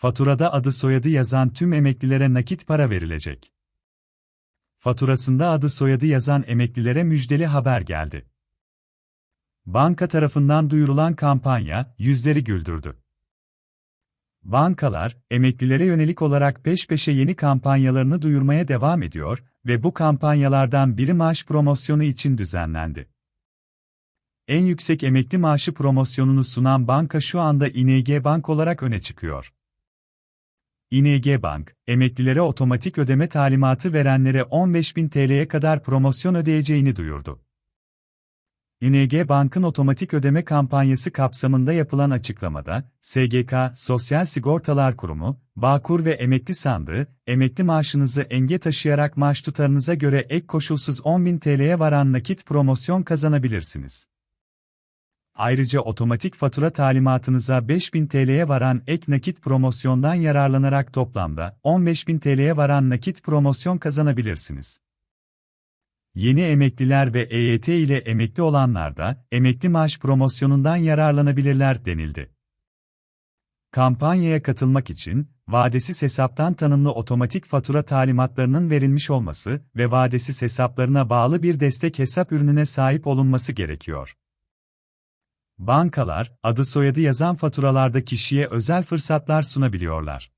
Faturada adı soyadı yazan tüm emeklilere nakit para verilecek. Faturasında adı soyadı yazan emeklilere müjdeli haber geldi. Banka tarafından duyurulan kampanya, yüzleri güldürdü. Bankalar, emeklilere yönelik olarak peş peşe yeni kampanyalarını duyurmaya devam ediyor ve bu kampanyalardan biri maaş promosyonu için düzenlendi. En yüksek emekli maaşı promosyonunu sunan banka şu anda İNG Bank olarak öne çıkıyor. İNG Bank, emeklilere otomatik ödeme talimatı verenlere 15.000 TL'ye kadar promosyon ödeyeceğini duyurdu. İNG Bank'ın otomatik ödeme kampanyası kapsamında yapılan açıklamada, SGK, Sosyal Sigortalar Kurumu, Bağkur ve Emekli Sandığı, emekli maaşınızı enge taşıyarak maaş tutarınıza göre ek koşulsuz 10.000 TL'ye varan nakit promosyon kazanabilirsiniz. Ayrıca otomatik fatura talimatınıza 5000 TL'ye varan ek nakit promosyondan yararlanarak toplamda 15000 TL'ye varan nakit promosyon kazanabilirsiniz. Yeni emekliler ve EYT ile emekli olanlar da emekli maaş promosyonundan yararlanabilirler denildi. Kampanyaya katılmak için vadesiz hesaptan tanımlı otomatik fatura talimatlarının verilmiş olması ve vadesiz hesaplarına bağlı bir destek hesap ürününe sahip olunması gerekiyor. Bankalar, adı soyadı yazan faturalarda kişiye özel fırsatlar sunabiliyorlar.